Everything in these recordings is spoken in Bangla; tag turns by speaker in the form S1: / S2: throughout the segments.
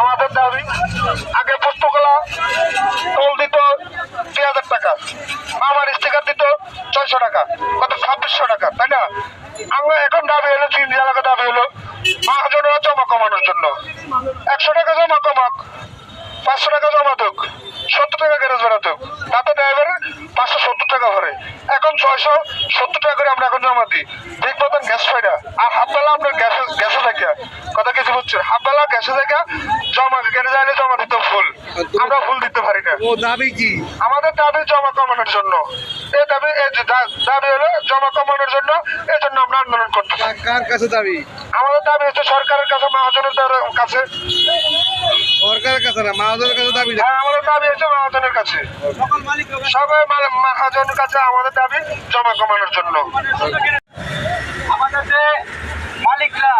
S1: আমাদের দাবি, আগে পুষ্পকলা টোল দিত দুই হাজার টাকা আমার স্টিকার দিত ছয়শো টাকা, কত, ছাব্বিশশো টাকা, তাই না? আমরা এখন দাবি হলো, তিন এলাকা দাবি হলো, মহাজনেরা জমা কমানোর জন্য। একশো টাকা জমা কমাক, পাঁচশো টাকা জমা দুক, সত্তর টাকা গ্যারেজ ভাড়া দুক, তাতে ড্রাইভারের পাঁচশো সত্তর টাকা ভরে। এখন ছয়শো সত্তর টাকা করে আমরা এখন জমা দিই। মতন গ্যাস পাইনা আর হাফ বেলা আমরা গ্যাসে গ্যাসে থাকি। কথা কিছু বুঝছেন? হাফ গ্যাসে থেকে জমা গ্যারেজ আইলে জমা দিতে ফুল আমরা ফুল দিতে পারি না।
S2: ও দাবি কি?
S1: আমাদের দাবি জমা কমানোর জন্য। এই দাবি এই দাবি হলো জমা কমানোর জন্য এই জন্য আমরা আন্দোলন করতেছি
S2: কা- কার কাছে দাবি?
S1: আমাদের দাবি হচ্ছে সরকারের কাছে মহাজনের কাছে।
S2: সরকারের কাছে না মহাজনের কাছে দাবি
S1: হ্যাঁ আমাদের দাবি হচ্ছে মহাজনের কাছে। সবাই মহাজনের কাছে আমাদের দাবি জমা কমানোর জন্য।
S3: আমাদের যে মালিকরা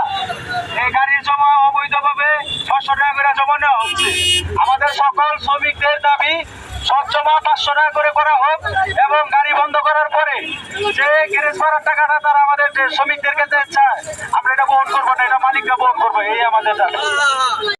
S3: আমাদের সকল শ্রমিকদের দাবি সব জমা পাঁচশো টাকা করে করা হোক এবং গাড়ি বন্ধ করার পরে যে গ্যারেজ ভাড়ার টাকাটা তারা আমাদের শ্রমিকদেরকে চায়, আমরা এটা বহন করব না, এটা মালিককে বহন করব, এই আমাদের দাবি।